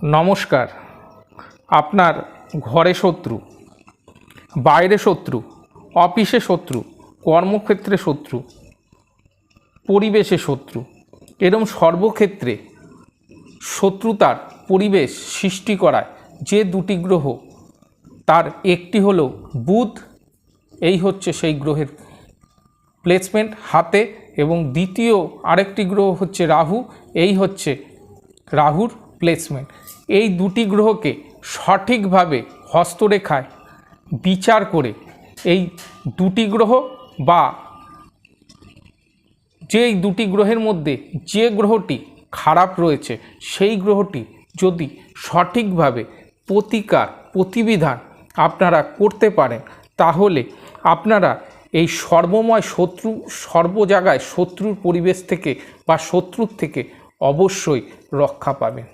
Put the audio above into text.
নমস্কার। আপনার ঘরে শত্রু, বাইরে শত্রু, অফিসে শত্রু, কর্মক্ষেত্রে শত্রু, পরিবেশে শত্রু, এরম সর্বক্ষেত্রে শত্রুতার পরিবেশ সৃষ্টি করায় যে দুটি গ্রহ, তার একটি হলো বুধ, এই হচ্ছে সেই গ্রহের প্লেসমেন্ট হাতে এবং দ্বিতীয় আরেকটি গ্রহ হচ্ছে রাহু, এই হচ্ছে রাহুর প্লেসমেন্ট এই দুটি গ্রহকে সঠিকভাবে হস্তরেখায় বিচার করে এই দুটি গ্রহ বা যেই দুটি গ্রহের মধ্যে যে গ্রহটি খারাপ রয়েছে, সেই গ্রহটি যদি সঠিকভাবে প্রতিকার, প্রতিবিধান আপনারা করতে পারেন, তাহলে আপনারা এই সর্বময় শত্রু সর্ব জায়গায় শত্রুর পরিবেশ থেকে বা শত্রুর থেকে অবশ্যই রক্ষা পাবেন।